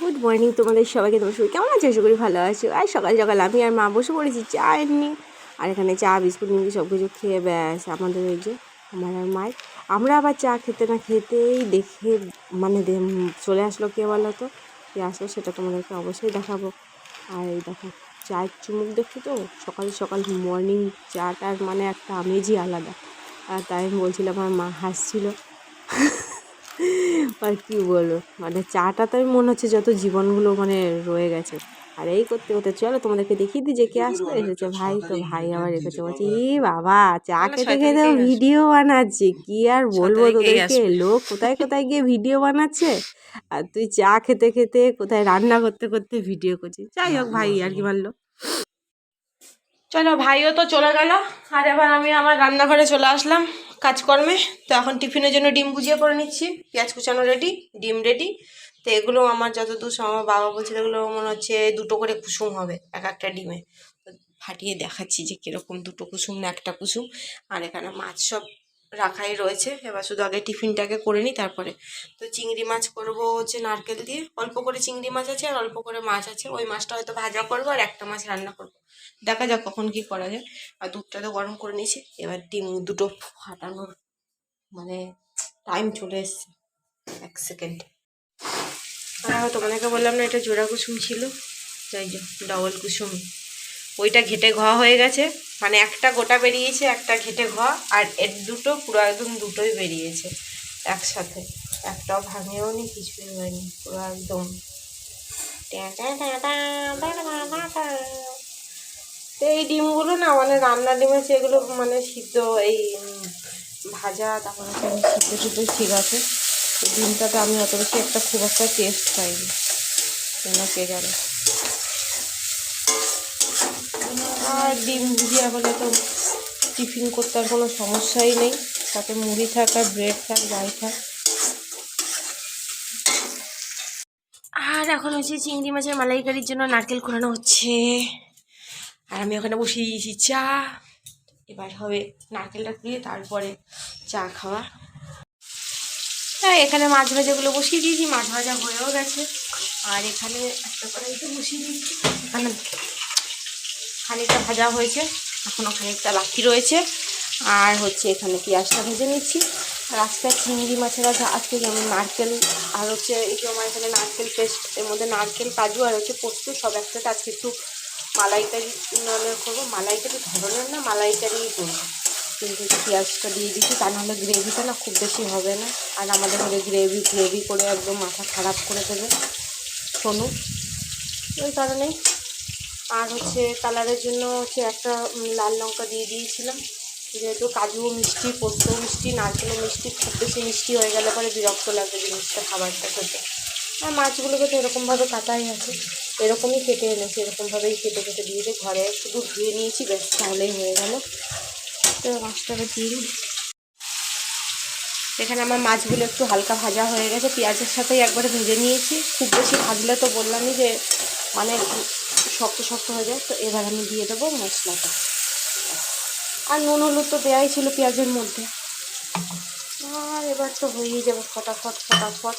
Good morning তোমাদের সবাইকে, তোমার সবাই কেমন আছো? আশা করি ভালো আছো। আর সকাল সকাল আমি আর মা বসে পড়েছি, চা এমনি। আর এখানে চা, বিস্কুট নিয়ে সব কিছু খেয়ে ব্যাস, আমাদের ওই যে আমার আর মায়ের। আমরা আবার চা খেতে না খেতেই দেখে মানে চলে আসলো কে বলো তো কে আসলো সেটা তোমাদেরকে অবশ্যই দেখাবো। আর এই দেখো, চায়ের চুমুক দেখছ তো? সকাল সকাল মর্নিং চাটার মানে একটা আমেজই আলাদা। আর তাই বলছিলাম, আমার মা হাসছিল। আর কি বলব? মানে চাটা তো মনে হচ্ছে যত জীবনগুলো মানে রয়ে গেছে। আর এই করতে করতে চলো তোমাদেরকে দেখিয়ে দিই যে কে আসতে এসেছে। ভাই তো ভাই আবার রেখেছে বলছে ই বাবা চা খেতে খেতে ভিডিও বানাচ্ছে। কি আর বলব তোদেরকে? লোক কোথায় কোথায় গিয়ে ভিডিও বানাচ্ছে? আর তুই চা খেতে খেতে কোথায় রান্না করতে করতে ভিডিও করছিস? যাই হোক ভাই আর কি মারলো চলো ভাইও তো চলে গেল। আর এবার আমি আমার রান্নাঘরে চলে আসলাম। কাজকর্মে, তো এখন টিফিনের জন্য ডিম বুঝিয়ে করে নিচ্ছি, পেঁয়াজ কুচানো রেডি ডিম রেডি তো এগুলো আমার যতদূর সময় বাবা বলছিল এগুলো মনে হচ্ছে দুটো করে কুসুম হবে, এক একটা ডিমে। ফাটিয়ে দেখাচ্ছি যে কীরকম দুটো কুসুম না একটা কুসুম। আর এখানে মাছ সব রাখাই রয়েছে। এবার শুধু আগে টিফিনটাকে করে নিই, তারপরে। তো চিংড়ি মাছ করব হচ্ছে নারকেল দিয়ে। অল্প করে চিংড়ি মাছ আছে আর অল্প করে মাছ আছে। ওই মাছটা হয়তো ভাজা করব আর একটা মাছ রান্না করব। দেখা যাক কখন কি করা যায়। আর দুধটা তো গরম করে নিয়েছি। এবার ডিম দুটো ফাটানোর মানে টাইম চলে এসছে। এক সেকেন্ড আর তোমাদেরকে বললাম না, এটা জোড়া কুসুম ছিল। যাই ডবল কুসুম। ওইটা ঘেটে ঘ হয়ে গেছে। মানে একটা গোটা বেরিয়েছে, একটা ঘেটে ঘ, আর এর দুটো পুরো একদম দুটোই বেরিয়েছে একসাথে। একটাও ভাঙেও নি, কিছুই হয়নি, পুরো একদম। তো এই ডিমগুলো না মানে রান্না ডিম আছে এগুলো মানে সিদ্ধ এই ভাজা, তারপরে সিদ্ধ সিদ্ধ ঠিক আছে। ডিমটাতে আমি অত বেশি একটা খুব একটা টেস্ট পাইনি। কেন কে জানে? আর ডিম ভুজিয়া হলে তো টিফিন করতে আর কোনো সমস্যাই নেই। সাথে মুড়ি থাক আর ব্রেড থাক যাই থাক। আর এখন হচ্ছে চিংড়ি মাছের মালাইকারির জন্য নারকেল কোরানো হচ্ছে। আর আমি ওখানে বসিয়ে দিয়েছি চা। এবার হবে নারকেলটা দিয়ে তারপরে চা খাওয়া। হ্যাঁ এখানে মাছ ভাজাগুলো বসিয়ে দিয়েছি, মাছ ভাজা হয়েও গেছে। আর এখানে একটা কড়াইতে বসিয়ে দিয়েছি খানিকটা ভাজা হয়েছে, এখনও খানিকটা বাকি রয়েছে। আর হচ্ছে এখানে পেঁয়াজটা ভেজে নিচ্ছি। আর আজকে চিংড়ি মাছের আছে আজকে যেমন নারকেল, আর হচ্ছে যে আমার এখানে নারকেল পেস্ট, এর মধ্যে নারকেল, কাজু আর হচ্ছে পোস্ত, সব একসাথে আজকে একটু মালাইকারি ধরনের করব। মালাইকারি ধরনের না মালাইকারিই করব। কিন্তু পেঁয়াজটা দিয়ে দিচ্ছি, তা নাহলে গ্রেভিটা না খুব বেশি হবে না। আর আমাদের ঘরে গ্রেভি গ্রেভি করে একদম মাথা খারাপ করে দেবে। সোনু ওই কারণেই আর হচ্ছে কালারের জন্য হচ্ছে একটা লাল লঙ্কা দিয়ে দিয়েছিলাম। যেহেতু কাজু মিষ্টি, পোস্ত মিষ্টি নারকেলও মিষ্টি, খুব বেশি মিষ্টি হয়ে গেলে পরে বিরক্ত লাগবে জিনিসটা, খাবারটা খেতে। আর মাছগুলোকে তো এরকমভাবে কাটাই আছে। এরকমই কেটে এনেছি, এরকমভাবেই কেটে কেটে দিয়েছে ঘরে শুধু ধুয়ে নিয়েছি, ব্যাস, তাহলেই হয়ে গেল। তো মাছটাকে দিয়ে এখানে আমার মাছগুলো একটু হালকা ভাজা হয়ে গেছে। পেঁয়াজের সাথেই একবারে ভেজে নিয়েছি। খুব বেশি ভাজলে তো বললামই যে মানে শক্ত শক্ত হয়ে যায়, তো এবার আমি দিয়ে দেবো মশলাটা। আর নুন, হলুদ তো দেওয়াই ছিল পেঁয়াজের মধ্যে। আর এবার তো হয়েই যাবে ফটাফট ফটাফট।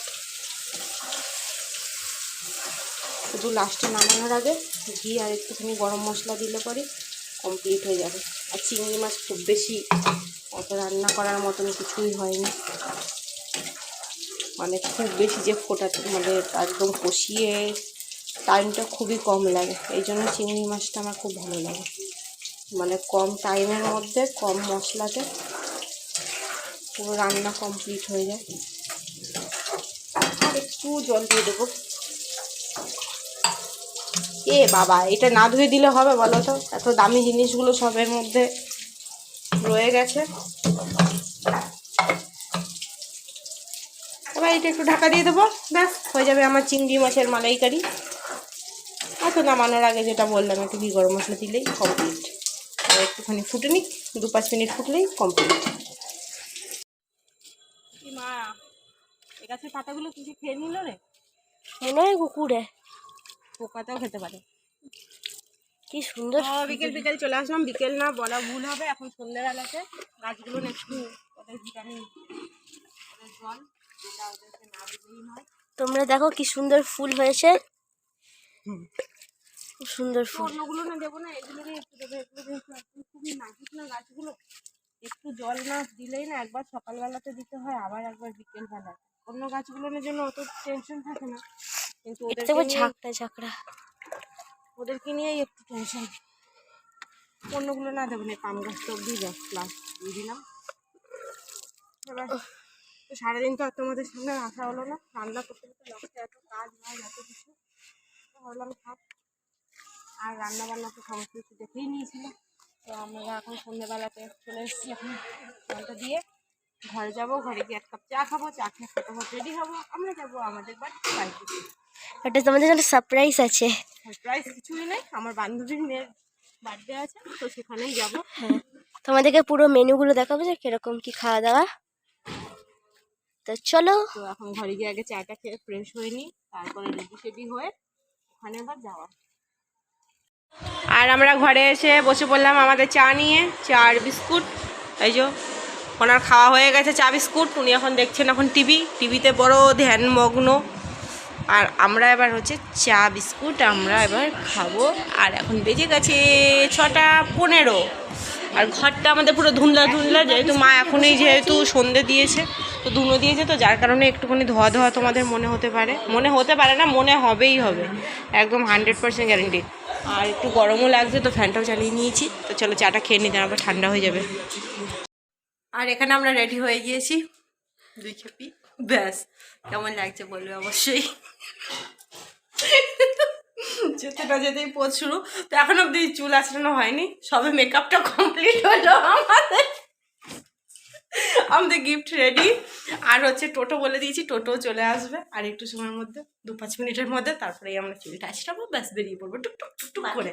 শুধু লাস্টে নামানোর আগে ঘি আর একটুখানি গরম মশলা দিলে পরে কমপ্লিট হয়ে যাবে। আর চিংড়ি মাছ খুব বেশি অত রান্না করার মতন কিছুই হয়নি। মানে খুব বেশি যে ফোটাতে মানে একদম কষিয়ে টাইমটা খুবই কম লাগে। এই জন্য চিংড়ি মাছটা আমার খুব ভালো লাগে। মানে কম টাইমের মধ্যে, কম মশলাতে পুরো রান্না কমপ্লিট হয়ে যায়। আর একটু জল দিয়ে দেবো। এ বাবা, এটা না ধুয়ে দিলে হবে বলো তো? এত দামি জিনিসগুলো সবের মধ্যে রয়ে গেছে। এবার এটা একটু ঢাকা দিয়ে দেবো। ব্যাস, হয়ে যাবে আমার চিংড়ি মাছের মালাইকারি। অত নামানোর আগে যেটা বললাম একটু ঘি গরম মশলা দিলেই কমপ্লিট আর একটুখানি ফুটে নিক দু পাঁচ মিনিট ফুটলেই কমপ্লিট মা এ গাছের পাতাগুলো কিছু খেয়ে নিল রে? মনে হয় কুকুরে। পোকাটাও খেতে পারে। কি সুন্দর বিকেল বিকেল চলে আসলাম। বিকেল না বলা ভুল হবে। এখন সন্ধ্যেবেলাতে গাছগুলো একটু ওদের ভিটামিন ওদের জল যেটা ওদেরকে না দিলেই নয়। তোমরা দেখো কি সুন্দর ফুল হয়েছে। সুন্দর ফুল। অন্যগুলো না দেবো না এগুলোরই একটু দেবো এগুলো খুবই নাজুক না গাছগুলো। একটু জল না দিলেই না একবার সকালবেলাতে দিতে হয় আবার একবার বিকেলবেলা। অন্য গাছগুলোর জন্য অত টেনশন থাকে না কিন্তু নিয়ে ঝাঁকড়া ঝাঁকড়া। ওদেরকে নিয়েই একটু টেনশন অন্যগুলো না দেবো না পাম গাছটা অব্দি দেখ প্লাস দিয়ে দিলাম। এবার তো সারাদিন তো আর তোমাদের সামনে আসা হলো না রান্না করতে করতে লাস্টে এত কাজ হয় এত কিছু। তো ভাবলাম থাক। আর রান্না বান্না তো সমস্ত কিছু দেখেই নিয়েছিলাম তো আমরা এখন সন্ধ্যেবেলাতে চলে এসেছি এখন জলটা দিয়ে। ঘরে যাব ঘরে গিয়ে এক কাপ চা খাব চা খেয়ে ফটোফট রেডি হব। আমরা যাব আমাদের বাড়িতে বাড়িতে। ওটা তোমাদের জন্য সারপ্রাইজ আছে। সারপ্রাইজ কিছুই নেই আমার বান্ধবীর মেয়ের বার্থডে আছে তো সেখানেই যাব। হ্যাঁ। তোমাদেরকে পুরো মেনুগুলো দেখাবো যে কীরকম কি খাওয়া দাওয়া। তো চলো। তো এখন ঘরে গিয়ে আগে চাটা খেয়ে ফ্রেশ হয়ে নিই তারপরে রেডি সেডি হয়ে ওখানে আবার যাওয়া। আর আমরা ঘরে এসে বসে পড়লাম আমাদের চা নিয়ে চা আর বিস্কুট, এই যে ওনার খাওয়া হয়ে গেছে চা বিস্কুট, উনি এখন দেখছেন এখন টিভি, টিভিতে বড় ধ্যানমগ্ন। আর আমরা এবার হচ্ছে চা বিস্কুট আমরা এবার খাব। আর এখন বেজে গেছে ছটা পনেরো। আর ঘরটা আমাদের পুরো ধুন্দলা ধুন্দলা যেহেতু মা এখনই যেহেতু সন্ধে দিয়েছে, তো ধুনো দিয়েছে, তো যার কারণে একটুখানি ধোয়া ধোয়া তোমাদের মনে হতে পারে। মনে হতে পারে না, মনে হবেই হবে। একদম হান্ড্রেড পার্সেন্ট গ্যারেন্টি আর একটু গরমও লাগছে তো ফ্যানটাও চালিয়ে নিয়েছি। তো চলো চাটা খেয়ে নিতে আবার ঠান্ডা হয়ে যাবে। আর এখানে আমরা রেডি হয়ে গিয়েছি। দুই খেপি। ব্যাস, কেমন লাগছে বলবে অবশ্যই। যেতেটা যেতেই পথ শুরু তো এখন অব্দি চুল আসানো হয়নি, সবে মেকআপটা কমপ্লিট হলো আমাদের। আমাদের গিফট রেডি আর হচ্ছে টোটো বলে দিয়েছি টোটো চলে আসবে। আর একটু সময়ের মধ্যে দু পাঁচ মিনিটের মধ্যে তারপরেই আমরা চুলটা আঁচড়াবো ব্যাস বেরিয়ে পড়ব। টুক টুক টুক টুক করে।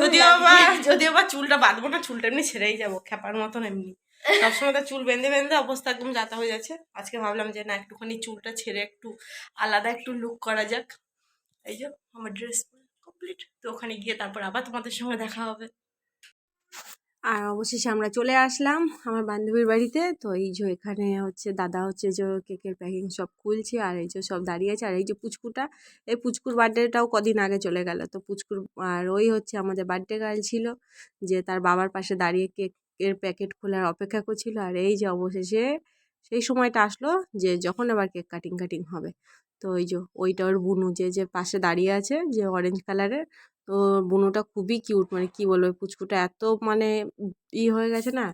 যদিও বা যদিও বা চুলটা বাঁধবো না চুলটা এমনি ছেড়েই যাব খেপার মতন এমনি। সবসময় তো চুল বেঁধে বেঁধে অবস্থা একদম যাতা হয়ে যাচ্ছে। আজকে ভাবলাম যে না একটুখানি চুলটা ছেড়ে একটু আলাদা একটু লুক করা যাক। এই যে আমার ড্রেস কমপ্লিট তো ওখানে গিয়ে তারপর আবার তোমাদের সঙ্গে দেখা হবে। আর অবশেষে আমরা চলে আসলাম আমার বান্ধবীর বাড়িতে। তো এই যে এখানে হচ্ছে দাদা হচ্ছে যে কেকের প্যাকিং সব খুলছে আর এই যে সব দাঁড়িয়ে আছে। আর এই যে পুচকুটা, এই পুচকুর বার্থডেটাও কদিন আগে চলে গেল। তো পুচকুর আর ওই হচ্ছে আমাদের বার্থডে গার্ল ছিল যে তার বাবার পাশে দাঁড়িয়ে কেকের প্যাকেট খোলার অপেক্ষা করছিল। আর এই যে অবশেষে সেই সময়টা আসলো যে যখন আবার কেক কাটিং কাটিং হবে। তো ওই যে ওইটা ওর বুনু যে যে পাশে দাঁড়িয়ে আছে যে অরেঞ্জ কালারের তো বুনোটা খুবই কিউট। মানে কি বলব পুচকুটা এত মানে ই হয়ে গেছে না,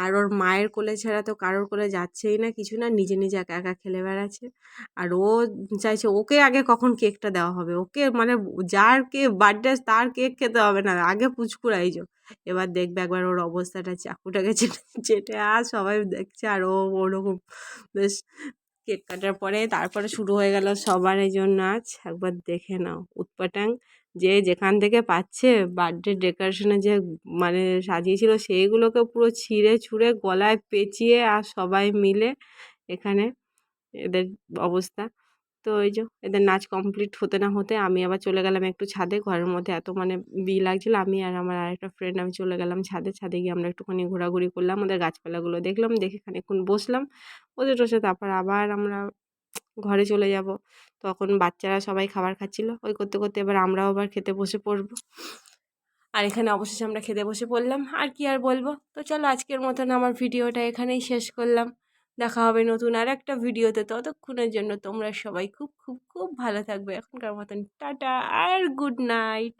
আর ওর মায়ের কোলে ছাড়া তো কারোর কোলে যাচ্ছেই না কিছু না, নিজে নিজে একা একা খেলে বেড়াচ্ছে। আর ও চাইছে ওকে আগে কখন কেকটা দেওয়া হবে? ওকে মানে যার কে বার্থডে তার কেক খেতে হবে না, আগে পুচকুরাই যো, এবার দেখবে একবার ওর অবস্থাটা চাকুটাকে চেটে চেটে আর সবাই দেখছে আর ও ওরকম বেশ কেক কাটার পরে তারপরে শুরু হয়ে গেল সবার এই জন্য নাচ একবার দেখে নাও উৎপাটাং যে যেখান থেকে পাচ্ছে বার্থডে ডেকোরেশনে যে মানে সাজিয়েছিল সেইগুলোকে পুরো ছিঁড়ে ছুঁড়ে গলায় পেঁচিয়ে আর সবাই মিলে এখানে এদের অবস্থা। তো ওই যে এদের নাচ কমপ্লিট হতে না হতে আমি আবার চলে গেলাম একটু ছাদে। ঘরের মধ্যে এত মানে বি লাগছিল, আমি আর আমার আরেকটা ফ্রেন্ড আমি চলে গেলাম ছাদে। ছাদে গিয়ে আমরা একটুখানি ঘোরাঘুরি করলাম, ওদের গাছপালাগুলো দেখলাম, দেখে খানিকক্ষণ বসলাম। ওদের বসে তারপর আবার আমরা ঘরে চলে যাব। তখন বাচ্চারা সবাই খাবার খাচ্ছিল। ওই করতে করতে এবার আমরাও আবার খেতে বসে পড়ব। আর এখানে অবশেষে আমরা খেতে বসে পড়লাম। আর কি আর বলব? তো চলো আজকের মতন আমার ভিডিওটা এখানেই শেষ করলাম। দেখা হবে নতুন আর একটা ভিডিওতে। ততক্ষণের জন্য তোমরা সবাই খুব খুব খুব ভালো থাকবে। এখনকার মতন টাটা আর গুড নাইট।